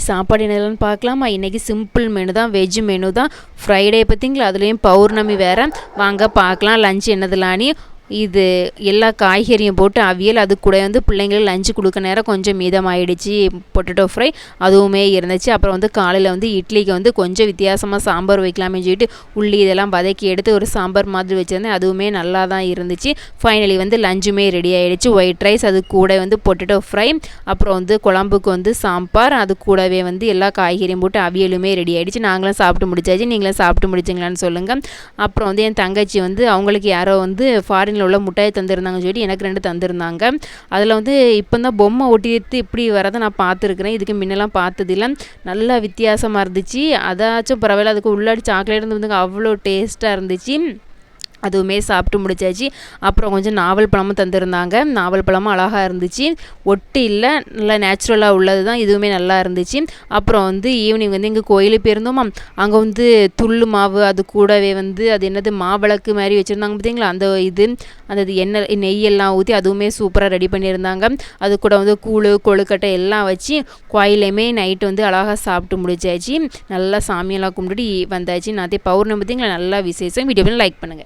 இன்றைக்கி சாப்பாடு என்னதுன்னு பார்க்கலாமா? இன்றைக்கி சிம்பிள் மெனு தான் வெஜ் மெனு தான். ஃப்ரைடே பார்த்தீங்களா அதுலேயும் பௌர்ணமி வேறு. வாங்க பார்க்கலாம். லஞ்ச் என்னதுலானி இது எல்லா காய்கறியும் போட்டு அவியல் அது கூட வந்து பிள்ளைங்களுக்கு லஞ்சு கொடுக்க நேரம் கொஞ்சம் மீதமாயிடுச்சு பொட்டேட்டோ ஃப்ரை அதுவுமே இருந்துச்சு. அப்புறம் வந்து காலையில் வந்து இட்லிக்கு வந்து கொஞ்சம் வித்தியாசமாக சாம்பார் வைக்கலாமே சொல்லிட்டு உள்ளி இதெல்லாம் வதக்கி எடுத்து ஒரு சாம்பார் மாதிரி வச்சுருந்தேன். அதுவுமே நல்லா தான் இருந்துச்சு. ஃபைனலி வந்து லஞ்சுமே ரெடி ஆகிடுச்சு ஒயிட் ரைஸ் அது கூட வந்து பொட்டேட்டோ ஃப்ரை அப்புறம் வந்து குழம்புக்கு வந்து சாம்பார் அது கூடவே வந்து எல்லா காய்கறியும் போட்டு அவியலுமே ரெடி ஆகிடுச்சு நாங்களும் சாப்பிட்டு முடிச்சாச்சு. நீங்களும் சாப்பிட்டு முடிச்சிங்களான்னு சொல்லுங்கள் அப்புறம் வந்து என் தங்கச்சி வந்து அவங்களுக்கு யாரோ வந்து ஃபாரின் உள்ள முட்டாய் தந்திருந்தாங்கன்னு சொல்லி எனக்கு ரெண்டு தந்திருந்தாங்க. அதில் வந்து இப்போ தான் பொம்மை ஒட்டிட்டு இப்படி வரதை நான் பார்த்துருக்குறேன். இதுக்கு முன்னெல்லாம் பார்த்ததில்ல. நல்லா வித்தியாசமாக இருந்துச்சு. அதாச்சும் பரவாயில்ல அதுக்கு உள்ளாடி சாக்லேட் வந்து அவ்வளோ டேஸ்ட்டாக இருந்துச்சு. அதுவுமே சாப்பிட்டு முடிச்சாச்சு. அப்புறம் கொஞ்சம் நாவல் பழமும் தந்திருந்தாங்க. நாவல் பழமும் அழகாக இருந்துச்சு. ஒட்டு இல்லை நல்லா நேச்சுரலாக உள்ளது தான் இதுவுமே நல்லா இருந்துச்சு. அப்புறம் வந்து ஈவினிங் வந்து எங்கள் கோயிலுக்கு போயிருந்தோமா அங்கே வந்து துள்ளு மாவு அது கூடவே வந்து அது என்னது மாவிளக்கு மாதிரி வச்சுருந்தாங்க பார்த்தீங்களா அந்த இது அந்த இது எண்ணெய் நெய்யெல்லாம் ஊற்றி அதுவுமே சூப்பராக ரெடி பண்ணியிருந்தாங்க. அது கூட வந்து கூழு கொழுக்கட்டை எல்லாம் வச்சு கோயிலையுமே நைட்டு வந்து அழகாக சாப்பிட்டு முடிச்சாச்சு. நல்லா சாமியெல்லாம் கும்பிட்டுட்டு வந்தாச்சு. நாத்தே பௌர்ணமி பார்த்தீங்களா நல்லா விசேஷம். வீடியோ லைக் பண்ணுங்கள்